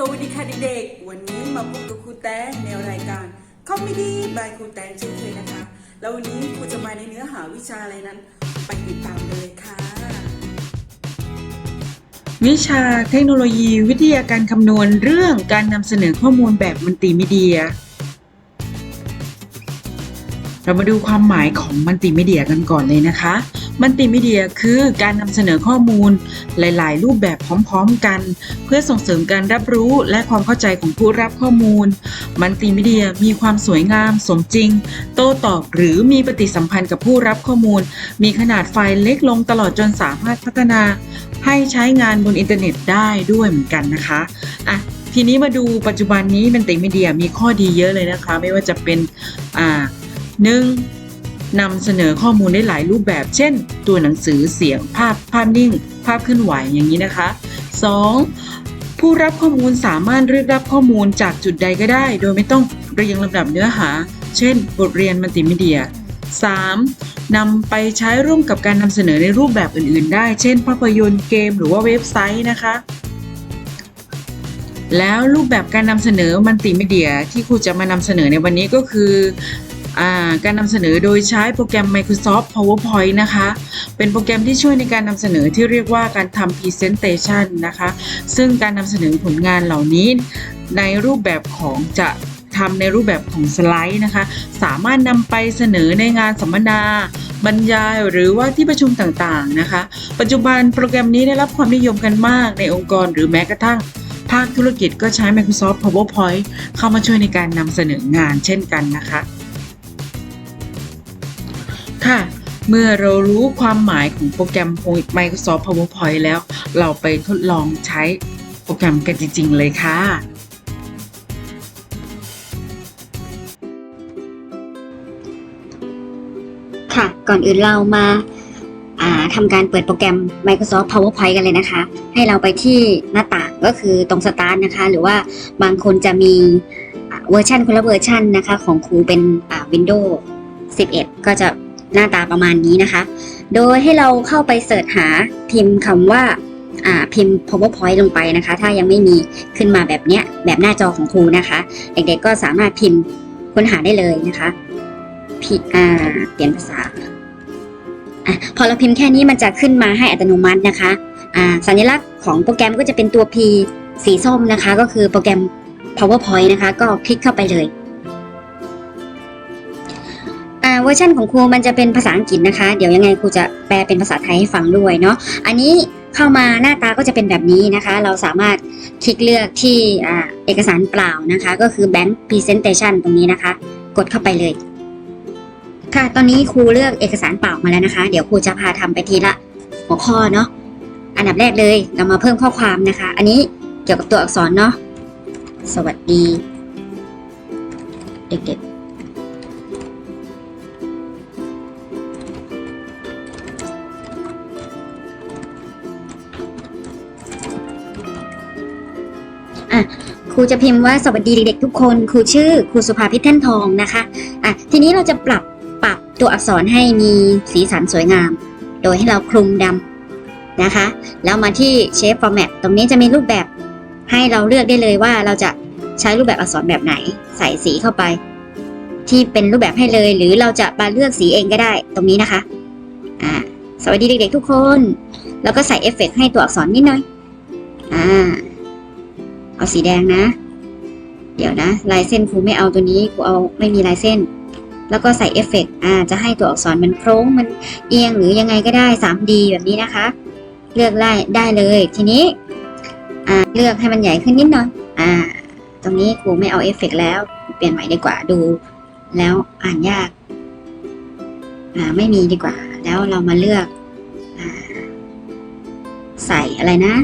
สวัสดีค่ะเด็กๆ วันนี้มาพบกับครูแตงในรายการคอม e ดี้บายครูแตงเช่นเคยนะคะ แล้ววันนี้ครูจะมาในเนื้อหาวิชาอะไรนั้น ไปติดตามเลยค่ะ วิชาเทคโนโลยีวิทยาการคำนวณเรื่องการนำเสนอข้อมูลแบบมัลติมีเดีย เรามาดูความหมายของมัลติมีเดียกันก่อนเลยนะคะ มัลติมีเดียคือการนำเสนอข้อมูล หลาย ๆ รูปแบบพร้อม ๆ กัน เพื่อส่งเสริมการรับรู้และความเข้าใจของผู้รับข้อมูล มัลติมีเดียมีความสวยงาม สมจริง โต้ตอบหรือมีปฏิสัมพันธ์กับผู้รับข้อมูล มีขนาดไฟล์เล็กลงตลอดจนสามารถพัฒนา ให้ใช้งานบนอินเทอร์เน็ตได้ด้วยเหมือนกันนะคะอะทีนี้มาดูปัจจุบันนี้มัลติมีเดียมีข้อดีเยอะเลยนะคะ ไม่ว่าจะเป็นอ่าหนึ่ง นำเสนอข้อมูลได้หลายรูปแบบ เช่น ตัวหนังสือเสียงภาพภาพนิ่ง ภาพเคลื่อนไหวอย่างนี้นะคะ 2. ผู้รับข้อมูลสามารถเรียกรับข้อมูลจากจุดใดก็ได้ โดยไม่ต้องเรียงลำดับเนื้อหา เช่น บทเรียนมัลติมีเดีย 3. นำไปใช้ร่วมกับการนำเสนอในรูปแบบอื่น ๆ ได้ เช่น ภาพยนตร์เกม หรือว่าเว็บไซต์นะคะ แล้วรูปแบบการนำเสนอมัลติมีเดียที่ครูจะมานำเสนอในวันนี้ก็คือ การนำเสนอโดยใช้โปรแกรม Microsoft PowerPoint นะคะ เป็นโปรแกรมที่ช่วยในการนำเสนอที่เรียกว่าการทำ Presentation นะคะ ซึ่งการนำเสนอผลงานเหล่านี้ ในรูปแบบของจะทำในรูปแบบของสไลด์นะคะ สามารถนำไปเสนอในงานสัมมนา บรรยายหรือว่าที่ประชุมต่างๆนะคะ ปัจจุบันโปรแกรมนี้ได้รับความนิยมกันมากในองค์กรหรือแม้กระทั่งภาคธุรกิจก็ใช้ Microsoft PowerPoint เข้ามาช่วยในการนำเสนองานเช่นกันนะคะ ค่ะ เมื่อเรารู้ความหมายของโปรแกรม Microsoft PowerPoint แล้ว เราไปทดลองใช้โปรแกรมกันจริง ๆ เลยค่ะค่ะก่อนอื่นเรามาาทำการเปิดโปรแกรม Microsoft PowerPoint กันเลยนะคะ ให้เราไปที่หน้าต่างก็คือตรง Start นะคะ หรือว่าบางคนจะมีเวอร์ชันคนละเวอร์ชันนะคะ ของครูเป็น Windows 11 ก็จะ หน้าตาประมาณนี้นะคะ โดยให้เราเข้าไปเสิร์ชหาพิมพ์คำว่าอ่าพิมพ์ PowerPoint ลงไปนะคะ ถ้ายังไม่มีขึ้นมาแบบเนี้ยแบบหน้าจอของครูนะคะ เด็กๆก็สามารถพิมพ์ค้นหาได้เลยนะคะพิอ่าเปลี่ยนภาษาอพอเราพิมพ์แค่นี้มันจะขึ้นมาให้อัตโนมัตินะคะอ่าสัญลักษณ์ของโปรแกรมก็จะเป็นตัว P สีส้มนะคะ ก็คือโปรแกรม PowerPoint นะคะ ก็คลิกเข้าไปเลย เวอร์ชันของครูมันจะเป็นภาษาอังกฤษนะคะ เดี๋ยวยังไงครูจะแปลเป็นภาษาไทยให้ฟังด้วยเนาะ อันนี้เข้ามาหน้าตาก็จะเป็นแบบนี้นะคะ เราสามารถคลิกเลือกที่เอกสารเปล่านะคะ ก็คือ Bank Presentation ตรงนี้นะคะ กดเข้าไปเลย ค่ะ ตอนนี้ครูเลือกเอกสารเปล่ามาแล้วนะคะ เดี๋ยวครูจะพาทำไปทีละหัวข้อเนาะ อันดับแรกเลยเรามาเพิ่มข้อความนะคะ อันนี้เกี่ยวกับตัวอักษรเนาะ สวัสดี เด็กๆ อะครูจะพิมพ์ว่าสวัสดีเด็กๆทุกคนครูชื่อครูสุภาพิษแท่นทองนะคะอะทีนี้เราจะปรับปรับตัวอักษรให้มีสีสันสวยงาม โดยให้เราคลุมดำนะคะ แล้วมาที่ Shape Format ตรงนี้จะมีรูปแบบให้เราเลือกได้เลยว่าเราจะใช้รูปแบบอักษรแบบไหน ใส่สีเข้าไป ที่เป็นรูปแบบให้เลย หรือเราจะมาเลือกสีเองก็ได้ตรงนี้นะคะอ่าสวัสดีเด็กๆทุกคน แล้วก็ใส่เอฟเฟกต์ให้ตัวอักษรนิดหน่อยอ่า เอาสีแดงนะ เดี๋ยวนะ ลายเส้นครูไม่เอาตัวนี้ครูเอาไม่มีลายเส้น แล้วก็ใส่เอฟเฟกต์อ่าจะให้ตัวอักษรมันโค้งมันเอียงหรือยังไงก็ได้ 3D แบบนี้นะคะ เลือกได้ได้เลย ทีนี้อ่าเลือกให้มันใหญ่ขึ้นนิดหน่อยอ่า ตรงนี้ครูไม่เอาเอฟเฟกต์แล้ว เปลี่ยนใหม่ดีกว่าดู แล้วอ่านยากอ่าไม่มีดีกว่า แล้วเรามาเลือกอ่าใส่อะไรนะ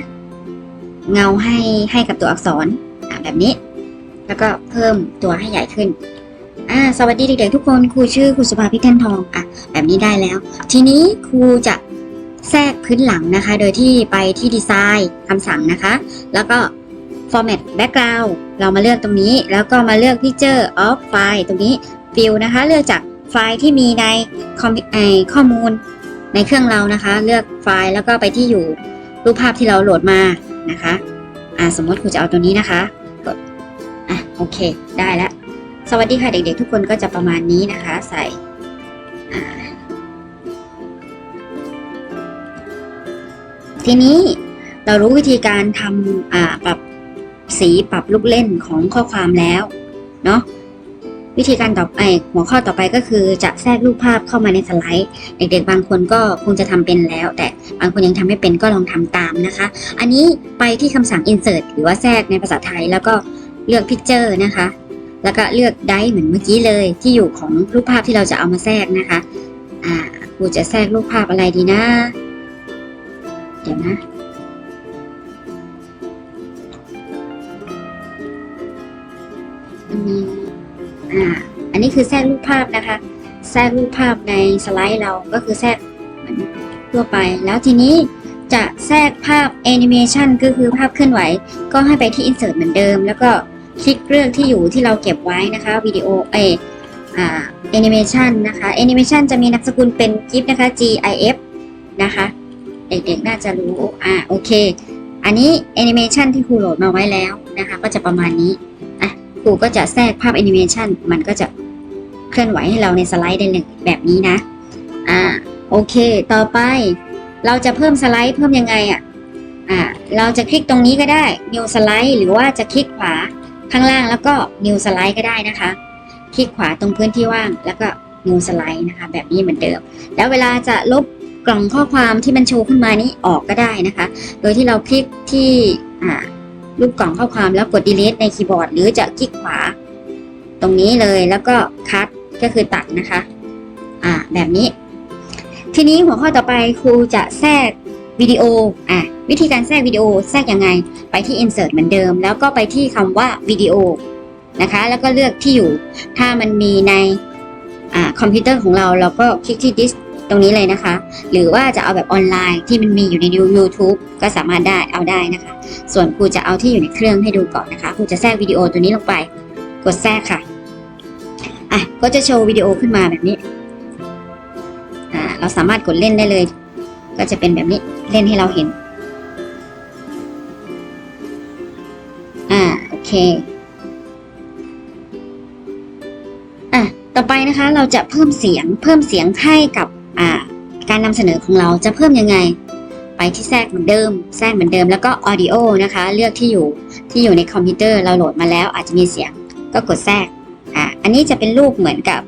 เงาให้ให้กับตัวอักษรแบบนี้ แล้วก็เพิ่มตัวให้ใหญ่ขึ้นอ่าสวัสดีเด็กๆทุกคนครูชื่อครูสุภาพิษแท่นทองอะแบบนี้ได้แล้ว ทีนี้ครูจะแทรกพื้นหลังนะคะ โดยที่ไปที่ดีไซน์คำสั่งนะคะ แล้วก็ format background เรามาเลือกตรงนี้ แล้วก็มาเลือก picture of file ตรงนี้ fill นะคะ เลือกจากไฟล์ที่มีในคอมไอข้อมูลในเครื่องเรานะคะ เลือกไฟล์แล้วก็ไปที่อยู่รูปภาพที่เราโหลดมา นะคะอ่าสมมติครูจะเอาตัวนี้นะคะกดอะโอเค ได้แล้วสวัสดีค่ะเด็กๆ ทุกคนก็จะประมาณนี้นะคะ ใส่ทีนี้เรารู้วิธีการทำปรับสีปรับลูกเล่นของข้อความแล้วเนาะ วิธีการต่อไปหัวข้อต่อไปก็คือจะแทรกรูปภาพเข้ามาในสไลด์ เด็กๆ บางคนก็คงจะทำเป็นแล้ว แต่บางคนยังทำไม่เป็นก็ลองทำตามนะคะ อันนี้ไปที่คำสั่ง insert หรือว่าแทรกในภาษาไทย แล้วก็เลือก picture นะคะ แล้วก็เลือกได้เหมือนเมื่อกี้เลยที่อยู่ของรูปภาพที่เราจะเอามาแทรกนะคะอ่าครูจะแทรกรูปภาพอะไรดีนะ เดี๋ยวนะอันนี้ อ่าอันนี้คือแทรกรูปภาพนะคะ แทรกรูปภาพในสไลด์เราก็คือแทรกเหมือนทั่วไป แล้วทีนี้จะแทรกภาพแอนิเมชันก็คือภาพเคลื่อนไหว ก็ให้ไปที่ insert เหมือนเดิม แล้วก็คลิกเลือกที่อยู่ที่เราเก็บไว้นะคะวิดีโอเอออ่าแอนิเมชันนะคะแอนิเมชันจะมีนามสกุลเป็น GIF นะคะ GIF นะคะเด็กๆน่าจะรู้อ่าโอเค อันนี้แอนิเมชันที่ครูโหลดมาไว้แล้วนะคะ ก็จะประมาณนี้ ครูก็จะแทรกภาพแอนิเมชันมันก็จะเคลื่อนไหวให้เราในสไลด์ได้เลยแบบนี้นะ อ่า โอเค ต่อไป เราจะเพิ่มสไลด์เพิ่มยังไงอะ อ่า เราจะคลิกตรงนี้ก็ได้ new slide หรือว่าจะคลิกขวาข้างล่างแล้วก็ new slide ก็ได้นะคะ คลิกขวาตรงพื้นที่ว่างแล้วก็ new slide นะคะ แบบนี้เหมือนเดิม แล้วเวลาจะลบกล่องข้อความที่มันโชว์ขึ้นมานี้ออกก็ได้นะคะ โดยที่เราคลิกที่ อ่า รูปกล่องข้อความแล้วกด delete ในคีย์บอร์ด หรือจะคลิกขวา ตรงนี้เลยแล้วก็ cut ก็คือตัดนะคะ อ่า แบบนี้ ทีนี้หัวข้อต่อไปครูจะแทรกวิดีโอ อะ วิธีการแทรกวิดีโอแทรกยังไง ไปที่ insert เหมือนเดิม แล้วก็ไปที่คำว่าวิดีโอนะคะ แล้วก็เลือกที่อยู่ ถ้ามันมีในอ่าคอมพิวเตอร์ของเรา เราก็คลิกที่ disk ตรงนี้เลยนะคะ หรือว่าจะเอาแบบออนไลน์ที่มันมีอยู่ใน YouTube ก็สามารถได้เอาได้นะคะ ส่วนครูจะเอาที่อยู่ในเครื่องให้ดูก่อนนะคะครูจะแทรกวิดีโอตัวนี้ลงไป กดแทรกค่ะอะก็จะโชว์วิดีโอขึ้นมาแบบนี้อ่าเราสามารถกดเล่นได้เลย ก็จะเป็นแบบนี้เล่นให้เราเห็นอ่าโอเคอะต่อไปนะคะเราจะเพิ่มเสียงเพิ่มเสียงให้กับ การนำเสนอของเราจะเพิ่มยังไง ไปที่แทรกเหมือนเดิม แทรกเหมือนเดิมแล้วก็ audio นะคะ เลือกที่อยู่ที่อยู่ในคอมพิวเตอร์เราโหลดมาแล้วอาจจะมีเสียงก็กดแทรกอ่าอันนี้จะเป็นรูปเหมือนกับ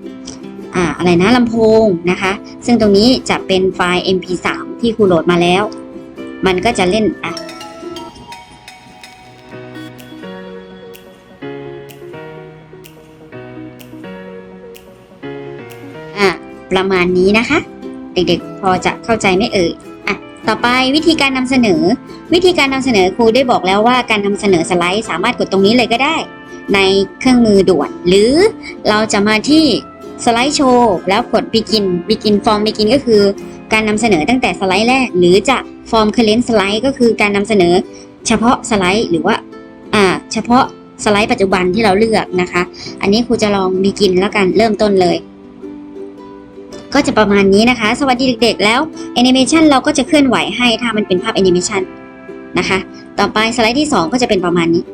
อ่าอะไรนะลำโพงนะคะ ซึ่งตรงนี้จะเป็นไฟล์ mp3 ที่ครูโหลดมาแล้ว มันก็จะเล่นอะอะประมาณนี้นะคะ เด็กๆ พอจะเข้าใจไหมเอ่ยอะต่อไปวิธีการนำเสนอ วิธีการนำเสนอครูได้บอกแล้วว่าการนำเสนอสไลด์สามารถกดตรงนี้เลยก็ได้ ในเครื่องมือด่วน หรือเราจะมาที่สไลด์โชว์แล้วกด begin begin form begin ก็คือ การนำเสนอตั้งแต่สไลด์แรก หรือจะ form current slide ก็คือการนำเสนอเฉพาะสไลด์หรือว่าอ่าเฉพาะสไลด์ปัจจุบันที่เราเลือกนะคะ อันนี้ครูจะลอง begin แล้วกันเริ่มต้นเลย ก็จะประมาณนี้นะคะ สวัสดีเด็กๆ แล้วแอนิเมชันเราก็จะเคลื่อนไหวให้ถ้ามันเป็นภาพแอนิเมชันนะคะ ต่อไปสไลด์ที่ 2 ก็จะเป็นประมาณนี้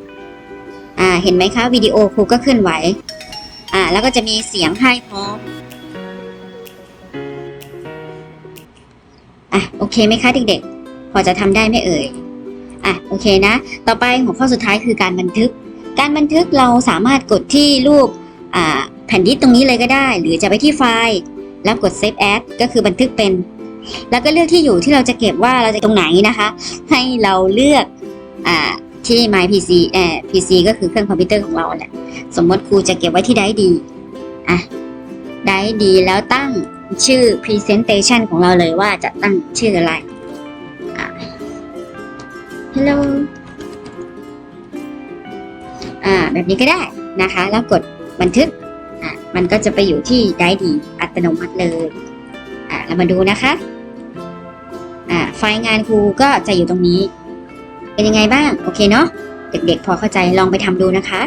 อ่า เห็นไหมคะวิดีโอครูก็เคลื่อนไหว อ่า แล้วก็จะมีเสียงให้พร้อม อะ โอเคไหมคะเด็กๆ พอจะทำได้ไหมเอ่ย อะ โอเคนะ ต่อไปหัวข้อสุดท้ายคือการบันทึก การบันทึกเราสามารถกดที่รูป อ่า แผ่นดิสตรงนี้เลยก็ได้ หรือจะไปที่ไฟล์ แล้วกด save as ก็คือบันทึกเป็น แล้วก็เลือกที่อยู่ที่เราจะเก็บว่าเราจะตรงไหนนะคะ ให้เราเลือกอ่าที่ my pc เอ่อ pc ก็คือเครื่องคอมพิวเตอร์ของเราแหละ สมมติครูจะเก็บไว้ที่ไดดีอะไดดีแล้วตั้งชื่อ presentation ของเราเลยว่าจะตั้งชื่ออะไรอะ hello อ่าแบบนี้ก็ได้นะคะ แล้วกดบันทึกอะมันก็จะไปอยู่ที่ไดดี ตโนมัติเลย อะเรามาดูนะคะ อ่าไฟล์งานครูก็จะอยู่ตรงนี้ เป็นยังไงบ้าง โอเคเนาะ เด็กๆ พอเข้าใจลองไปทำดูนะคะ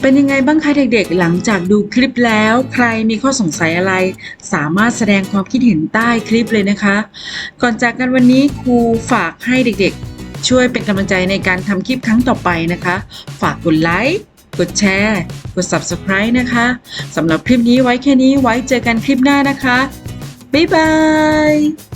เป็นยังไงบ้างคะเด็กๆ หลังจากดูคลิปแล้ว ใครมีข้อสงสัยอะไร สามารถแสดงความคิดเห็นใต้คลิปเลยนะคะ ก่อนจากกันวันนี้ครูฝากให้เด็กๆ ช่วยเป็นกำลังใจในการทำคลิปครั้งต่อไปนะคะ ฝากกดไลค์ กดแชร์ กด Subscribe นะคะสำหรับคลิปนี้ไว้แค่นี้ไว้เจอกันคลิปหน้านะคะ บ๊ายบาย